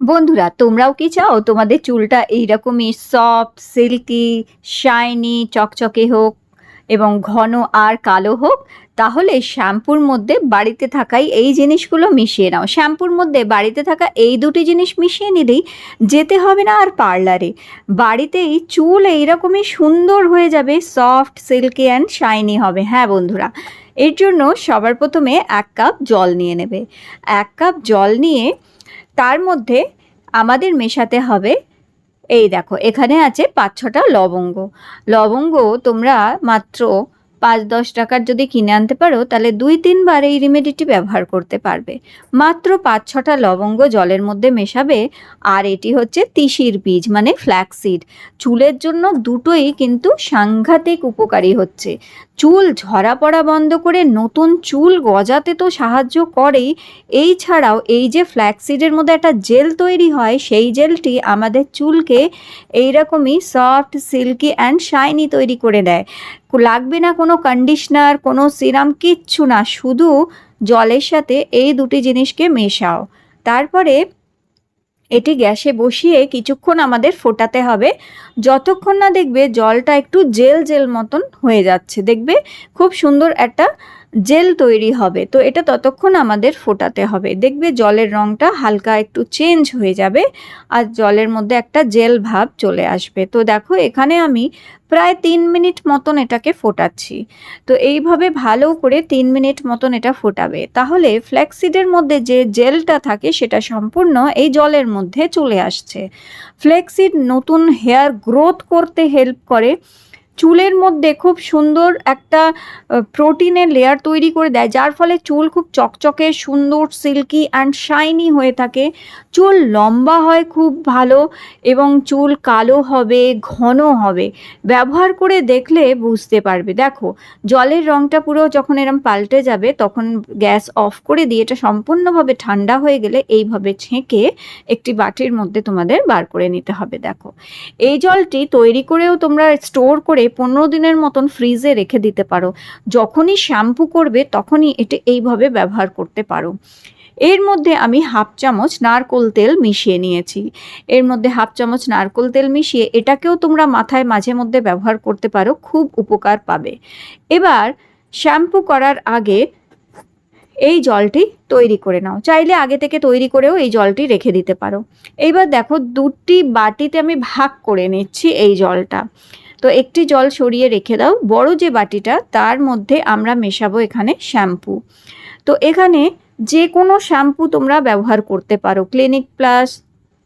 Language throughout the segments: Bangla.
বন্ধুরা, তোমরাও কি চাও? তোমাদের চুলটা এইরকমই সফট সিল্কি শাইনি চকচকে হোক এবং ঘন আর কালো হোক, তাহলে শ্যাম্পুর মধ্যে বাড়িতে থাকাই এই জিনিসগুলো মিশিয়ে নাও। শ্যাম্পুর মধ্যে বাড়িতে থাকা এই দুটি জিনিস মিশিয়ে নিলেই যেতে হবে না আর পার্লারে। বাড়িতেই চুল এইরকমই সুন্দর হয়ে যাবে সফট সিল্কি অ্যান্ড শাইনি হবে। হ্যাঁ বন্ধুরা, এর জন্য সবার প্রথমে এক কাপ জল নিয়ে নেবে। এক কাপ জল নিয়ে তার মধ্যে আমাদের মেশাতে হবে, এই দেখো, এখানে আছে পাঁচ ছটা লবঙ্গ। লবঙ্গ তোমরা মাত্র পাঁচ দশ টাকার যদি কিনে আনতে পারো, তাহলে দুই তিনবার এই রেমেডিটি ব্যবহার করতে পারবে। মাত্র পাঁচ ছটা লবঙ্গ জলের মধ্যে মেশাবে, আর এটি হচ্ছে তিসির বীজ মানে ফ্ল্যাক্সিড চুলের জন্য দুটোই কিন্তু সাংঘাতিক উপকারী হচ্ছে। চুল ঝরা পড়া বন্ধ করে নতুন চুল গজাতে তো সাহায্য করেই। এই ছাড়াও এই যে ফ্ল্যাক্সিডের মধ্যে একটা জেল তৈরি হয়, সেই জেলটি আমাদের চুলকে এইরকমই সফট সিল্কি অ্যান্ড শাইনি তৈরি করে দেয়। লাগবে না কোনো কন্ডিশনার কোনো সিরাম কিচ্ছু না। শুধু জলের সাথে এই দুটি জিনিসকে মেশাও। তারপরে এটি গ্যাসে বসিয়ে কিছুক্ষণ আমাদের ফোটাতে হবে। যতক্ষণ না দেখবে জলটা একটু জেল জেল মতন হয়ে যাচ্ছে। দেখবে খুব সুন্দর একটা জেল তৈরি হবে, তো এটা ততক্ষণ আমাদের ফোটাতে হবে। দেখবে জলের রঙটা হালকা একটু চেঞ্জ হয়ে যাবে আর জলের মধ্যে একটা জেল ভাব চলে আসবে। তো দেখো এখানে আমি প্রায় তিন মিনিট মতন এটাকে ফোটাচ্ছি। তো এইভাবে ভালো করে তিন মিনিট মতন এটা ফোটাবে। তাহলে ফ্ল্যাক্সিডের মধ্যে যে জেলটা থাকে সেটা সম্পূর্ণ এই জলের মধ্যে চলে আসছে। ফ্ল্যাক্সিড নতুন হেয়ার গ্রোথ করতে হেল্প করে। চুলের মধ্যে খুব সুন্দর একটা প্রোটিনের লেয়ার তৈরি করে দেয়, যার ফলে চুল খুব চকচকে, সুন্দর সিল্কি অ্যান্ড শাইনি হয়ে থাকে। চুল লম্বা হয় খুব ভালো এবং চুল কালো হবে, ঘন হবে। ব্যবহার করে দেখলে বুঝতে পারবে। দেখো, জলের রঙটা পুরো যখন এরম পাল্টে যাবে, তখন গ্যাস অফ করে দিয়ে এটা সম্পূর্ণভাবে ঠান্ডা হয়ে গেলে এইভাবে ছেঁকে একটি বাটির মধ্যে তোমাদের বার করে নিতে হবে। দেখো, এই জলটি তৈরি করেও তোমরা স্টোর করে পনেরো দিনের মতন ফ্রিজে রেখে দিতে পারো। যখনই শ্যাম্পু করবে, তখনই এটি এইভাবে ব্যবহার করতে পারো। এর মধ্যে আমি হাফ চামচ নারকোল তেল মিশিয়ে নিয়েছি। এর মধ্যে হাফ চামচ নারকোল তেল মিশিয়ে এটাকেও তোমরা মাথায় মাঝে মধ্যে ব্যবহার করতে পারো, খুব উপকার পাবে। এবার শ্যাম্পু করার আগে এই জলটি তৈরি করে নাও। চাইলে আগে থেকে তৈরি করেও এই জলটি রেখে দিতে পারো। এইবার দেখো, দুটি বাটিতে আমি ভাগ করে নিচ্ছি এই জলটা। তো একটি জল সরিয়ে রেখে দাও। বড় যে বাটিটা, তার মধ্যে আমরা মেশাবো এখানে শ্যাম্পু। তো এখানে যে কোনো শ্যাম্পু তোমরা ব্যবহার করতে পারো। ক্লিনিক প্লাস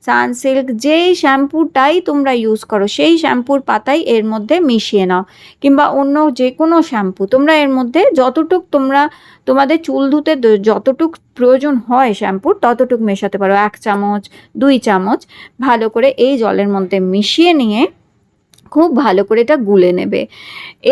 সানসিল্ক যেই শ্যাম্পুটাই তোমরা ইউজ করো, সেই শ্যাম্পুর পাতাই এর মধ্যে মিশিয়ে নাও। কিংবা অন্য যে কোনো শ্যাম্পু, তোমরা এর মধ্যে যতটুক তোমরা, তোমাদের চুল ধুতে যতটুক প্রয়োজন হয় শ্যাম্পুর, ততটুক মেশাতে পারো। এক চামচ, দুই চামচ, ভালো করে এই জলের মধ্যে মিশিয়ে নিয়ে খুব ভালো করে এটা গুলে নেবে।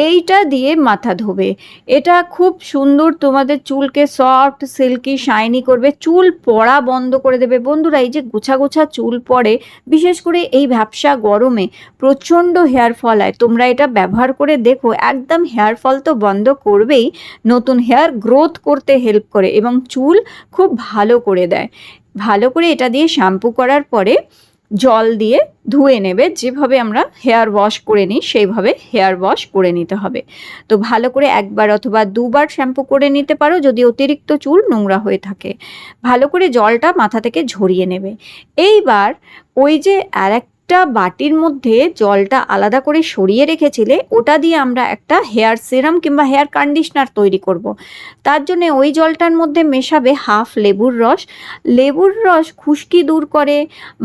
এইটা দিয়ে মাথা ধোবে। এটা খুব সুন্দর তোমাদের চুলকে সফট সিল্কি শাইনি করবে। চুল পড়া বন্ধ করে দেবে। বন্ধুরা, এই যে গোছা গোছা চুল পড়ে, বিশেষ করে এই ব্যবসা গরমে প্রচণ্ড হেয়ার ফল হয়। তোমরা এটা ব্যবহার করে দেখো, একদম হেয়ার ফল তো বন্ধ করবেই। নতুন হেয়ার গ্রোথ করতে হেল্প করে এবং চুল খুব ভালো করে দেয়। ভালো করে এটা দিয়ে শ্যাম্পু করার পরে জল দিয়ে ধুয়ে নেবে। যেভাবে আমরা হেয়ার ওয়াশ করে নিই, সেইভাবে হেয়ার ওয়াশ করে নিতে হবে। তো ভালো করে একবার অথবা দুবার শ্যাম্পু করে নিতে পারো, যদি অতিরিক্ত চুল নোংরা হয়ে থাকে। ভালো করে জলটা মাথা থেকে ঝরিয়ে নেবে। এইবার ওই যে আর একটা বাটির মধ্যে জলটা আলাদা করে সরিয়ে রেখেছিলে, ওটা দিয়ে আমরা একটা হেয়ার সিরাম কিংবা হেয়ার কন্ডিশনার তৈরি করব। তার জন্য ওই জলটার মধ্যে মেশাবে হাফ লেবুর রস। লেবুর রস খুশকি দূর করে,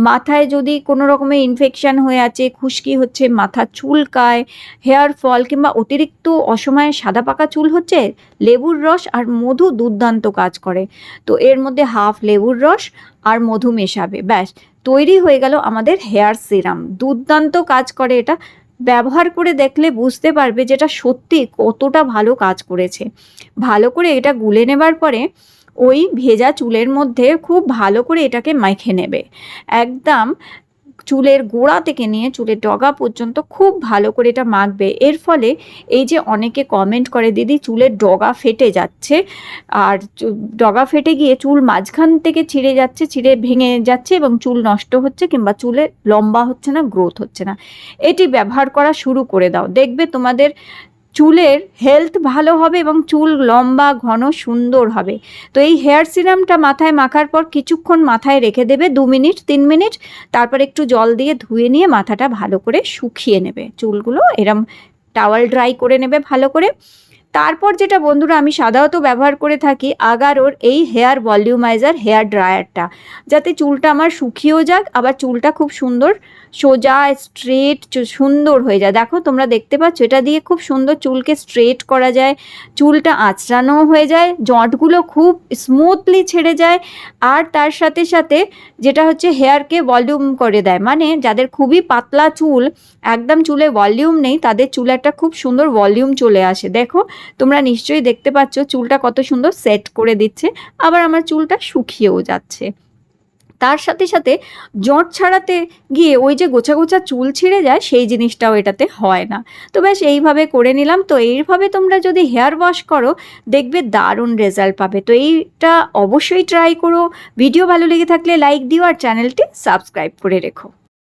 মাথায় যদি কোনো রকমের ইনফেকশান হয়ে আছে, খুশকি হচ্ছে মাথা চুলকায়, হেয়ার ফল কিংবা অতিরিক্ত অসময়ে সাদা পাকা চুল হচ্ছে, লেবুর রস আর মধু দুর্দান্ত কাজ করে। তো এর মধ্যে হাফ লেবুর রস আর মধু মেশাবে, ব্যাস। তৈরি হয়ে গেল আমাদের হেয়ার সিরাম। দুর্দান্ত কাজ করে এটা। ব্যবহার করে দেখলে বুঝতে পারবে যেটা সত্যি কতটা ভালো কাজ করেছে। ভালো করে এটা গুলে নেবার পরে ওই ভেজা চুলের মধ্যে খুব ভালো করে এটাকে মাইখে নেবে। একদম চুলের গোড়া থেকে নিয়ে চুলের ডগা পর্যন্ত খুব ভালো করে এটা মাখবে। এর ফলে এই যে অনেকে কমেন্ট করে, দিদি, চুলের ডগা ফেটে যাচ্ছে। আর ডগা ফেটে গিয়ে চুল মাঝখান থেকে ছিঁড়ে যাচ্ছে, ছিঁড়ে ভেঙে যাচ্ছে এবং চুল নষ্ট হচ্ছে কিংবা চুলে লম্বা হচ্ছে না গ্রোথ হচ্ছে না। এটি ব্যবহার করা শুরু করে দাও। দেখবে তোমাদের চুলের হেলথ ভালো হবে এবং চুল লম্বা, ঘন, সুন্দর হবে। তো এই হেয়ার সিরামটা মাথায় মাখার পর কিছুক্ষণ মাথায় রেখে দেবে, দু মিনিট, তিন মিনিট। তারপর একটু জল দিয়ে ধুয়ে নিয়ে মাথাটা ভালো করে শুকিয়ে নেবে। চুলগুলো এরম টাওয়াল ড্রাই করে নেবে ভালো করে। তারপর যেটা বন্ধুরা আমি সাধারণত ব্যবহার করে থাকি আগারোর এই হেয়ার ভলিউমাইজার, হেয়ার ড্রায়ারটা। যাতে চুলটা আমার শুকিয়েও যাক, আবার চুলটা খুব সুন্দর সোজা, স্ট্রেট সুন্দর হয়ে যায়। দেখো তোমরা দেখতে পাচ্ছ, এটা দিয়ে খুব সুন্দর চুলকে স্ট্রেট করা যায়, চুলটা আঁচড়ানোও হয়ে যায়, জটগুলো খুব স্মুথলি ছেড়ে যায়, আর তার সাথে সাথে যেটা হচ্ছে হেয়ারকে ভলিউম করে দেয়। মানে যাদের খুবই পাতলা চুল, একদম চুলে ভলিউম নেই, তাদের চুলে একটা খুব সুন্দর ভলিউম চলে আসে। দেখো তোমরা নিশ্চয়ই দেখতে পাচ্ছ চুলটা কত সুন্দর সেট করে দিচ্ছে, আবার আমার চুলটা শুকিয়েও যাচ্ছে। তার সাথে সাথে জট ছাড়াতে গিয়ে ওই যে গোছা গোছা চুল ছিঁড়ে যায়, সেই জিনিসটাও এটাতে হয় না। তো ব্যাস, এইভাবে করে নিলাম। তো এইভাবে তোমরা যদি হেয়ার ওয়াশ করো, দেখবে দারুণ রেজাল্ট পাবে। তো এইটা অবশ্যই ট্রাই করো। ভিডিও ভালো লেগে থাকলে লাইক দিও আর চ্যানেলটি সাবস্ক্রাইব করে রেখো।